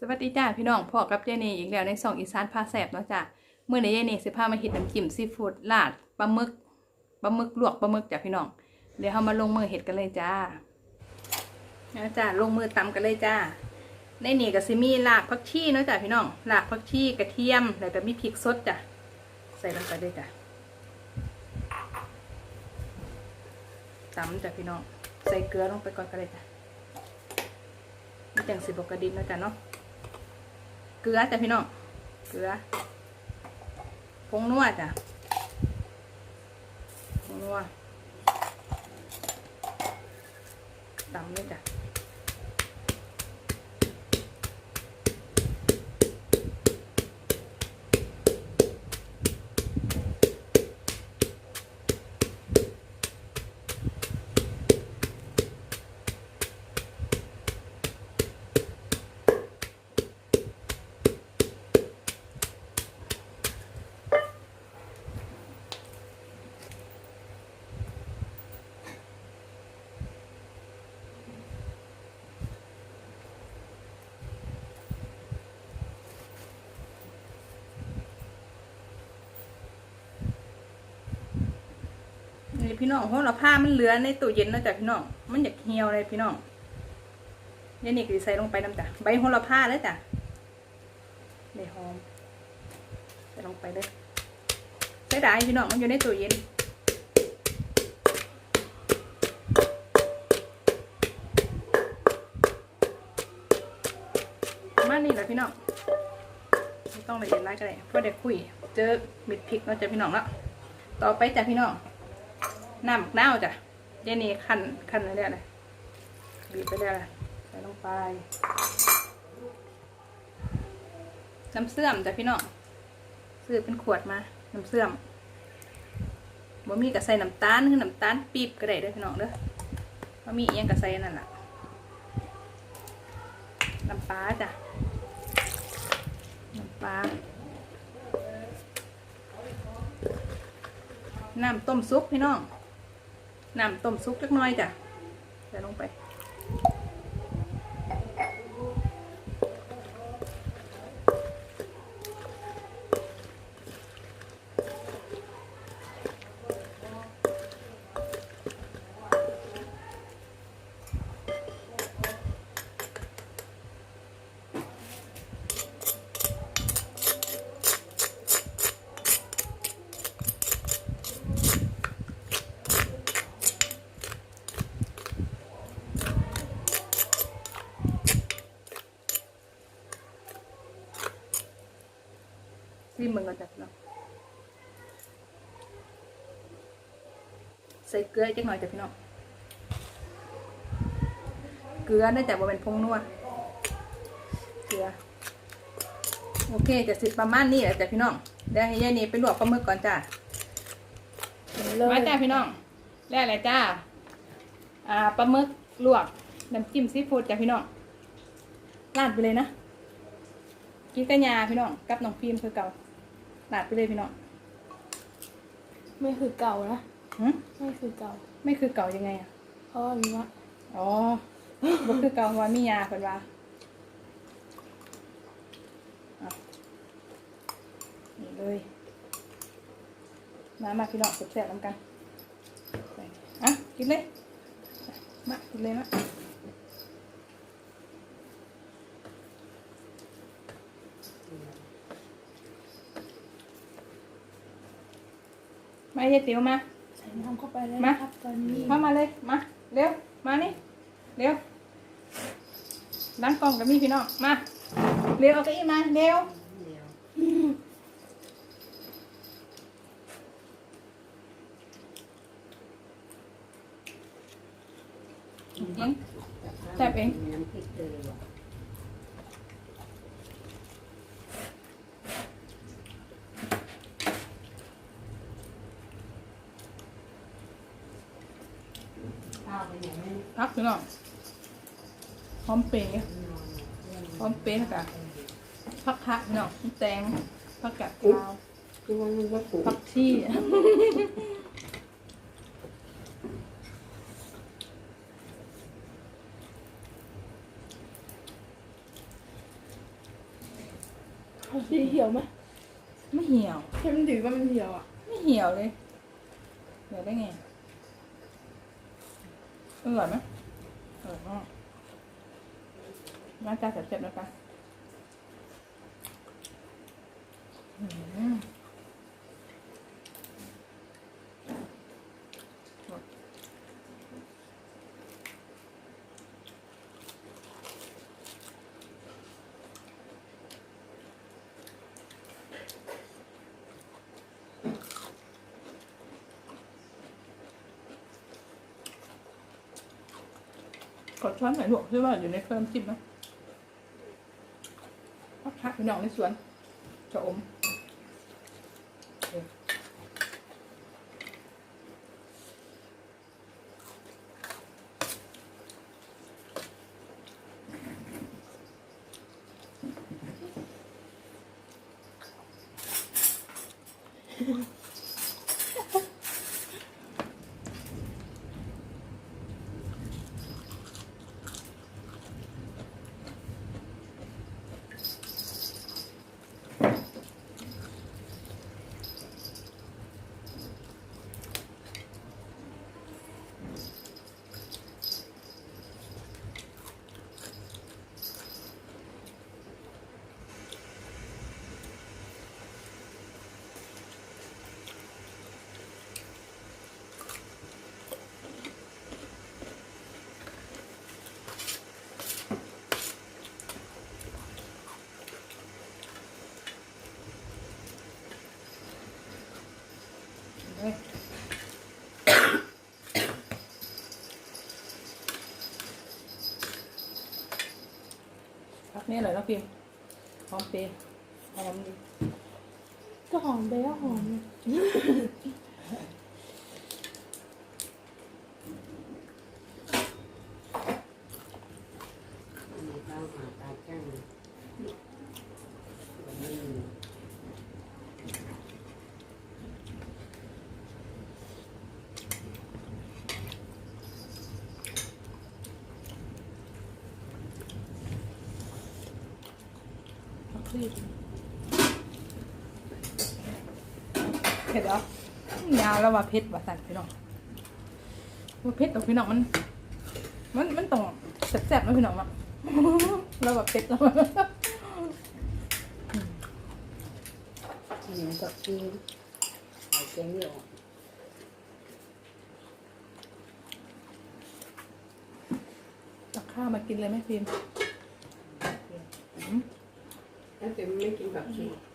สวัสดีจ้าพี่น้องพ่อกับเจนี่อีกแล้วในสองอีสานพาแสบเนาะจ้าเมื่อในเจนี่สิพามาเฮ็ดน้ำจิ้มซีฟู้ดลาดปลาหมึกปลาหมึกลวกปลาหมึกจ้าพี่น้องเดี๋ยวเรามาลงมือเฮ็ดกันเลยจ้านะจ้าลงมือตำกันเลยจ้าในนี่ก็สิมีรากผักชีเนาะจ้าพี่น้องรากผักชีกระเทียมแล้วก็มีพริกสดจ้ะใส่ลงไปเลยจ้ะตำจ้ะพี่น้องใส่เกลือลงไปก่อนก็เลยจ้ะนี่จังสิบกระดินเนาะจ้ะเนาะ ลือจ้ะพี่น้อง เกลือ ผงนัวจ้ะ ผงนัวตำเลยจ้ะ พี่น้องโหระพามันเหลือในตู้เย็นนะจ้ะพี่น้อง มันอยากเหี่ยวเลยพี่น้องเนี่ยนี่ก็สิใส่ลงไปน้ำจ้ะใบโหระพาเลยจ้ะนี่หอมใส่ลงไปเลยใส่ได้พี่น้องมันอยู่ในตู้เย็นมานี้แหละพี่น้องไม่ต้องละเอียดร้ายก็ได้เพราะเด็กคุย เจอมิดพริกเนาะจ้ะพี่น้องแล้วต่อไปจ้ะพี่น้อง น้ำหมักน้าวจ้ะเดี๋ยนี้คันคันอะไรเลยบีบไปได้เลยใส่ลงไปน้ำเสื่อมจ้ะพี่น้องซื้อเป็นขวดมาน้ำเสื่อมบ่มีกระใส่น้ำตาลคือน้ำตาลปีบก็ได้เด้อพี่น้องเด้อบ่มีเอียงกระใส่นั่นแหละน้ำปลาจ้ะน้ำปลาน้ำต้มซุปพี่น้อง น้ำต้มซุปเล็กน้อยจ้ะใส่ลงไป จ้ะพี่น้องใส่เกลือจักหน่อยจ้ะพี่น้องเกลือน่าจะบ่เป็นพงนัวเกลือโอเคจะสิประมาณนี้แหละจ้ะพี่น้องเดี๋ยวให้ยายนี่ไปลวกปลาหมึกก่อนจ้ะมาจ้าพี่น้องแล้วอะไรจ้าอ่าปลาหมึกลวกน้ำจิ้มซีฟู้ดจ้ะพี่น้องราดไปเลยนะกินกับยาพี่น้องกับน้องฟิล์มคือเก่า ราดไปเลยพี่น้องไม่คือเก่านะหึไม่คือเก่าไม่คือเก่ายังไงอะ เพราะอันนี้ว่าอ๋อบ่คือเก่าเพราะว่ามียาเพิ่นว่าอะนี่เลย มามาพี่น้องแซ่บๆน้ำกันไปอะกินเลย มากินเลยมา มาเยายติ๋วมา ใส่น้ำเข้าไปแล้วมานะครับตอนนี้มามาเลย มา เร็ว มานี่ เร็วล้างกล่องกับมี่พี่น้อง มา เร็วเอาเก้าอี้มา เร็วเองแซ่บเอง น้ำพริกเกลือ ข้าวเป็นอย่างนี้พักพี่น้องหอมเป๋หอมเป๋ค่ะพักคักพี่น้องแตงพักกาดขาวคือว่ามันก็ปลูกพักชีเขาสีเหี่ยวไหมไม่เหี่ยวแค่มันถือว่ามันเหี่ยวอะ ไม่เหี่ยวเลย เหี่ยวได้ไง อร่อยไหมอร่อยมากมาจ้าเจ็บๆนะคะอืม ขอช้อนหน่อยหลวกใช่ว่าอยู่ในเครื่องจิ้มนะพักพักพี่น้องในสวนชะอมเฮ้ย พักนี้เลยนะพิมหอมเปรี้ยวหอมดีก็หอมไปก็หอมเลย มีข้าวหาตาจ้างวันนี้ พักรีบ เผ็ดเหรอยาวแล้วว่าเผ็ดว่าสั่นพี่น้องว่าเผ็ดแต่พี่น้องมัน มันมันต้องแซ่บๆนะพี่น้องอะแล้วว่าเผ็ดแล้วที่นี่ก็กินเอาเจ๊งออกตักข้าวมากินเลยไหมพิมพ์แล้วเจ๊ไม่ กินผักชีอ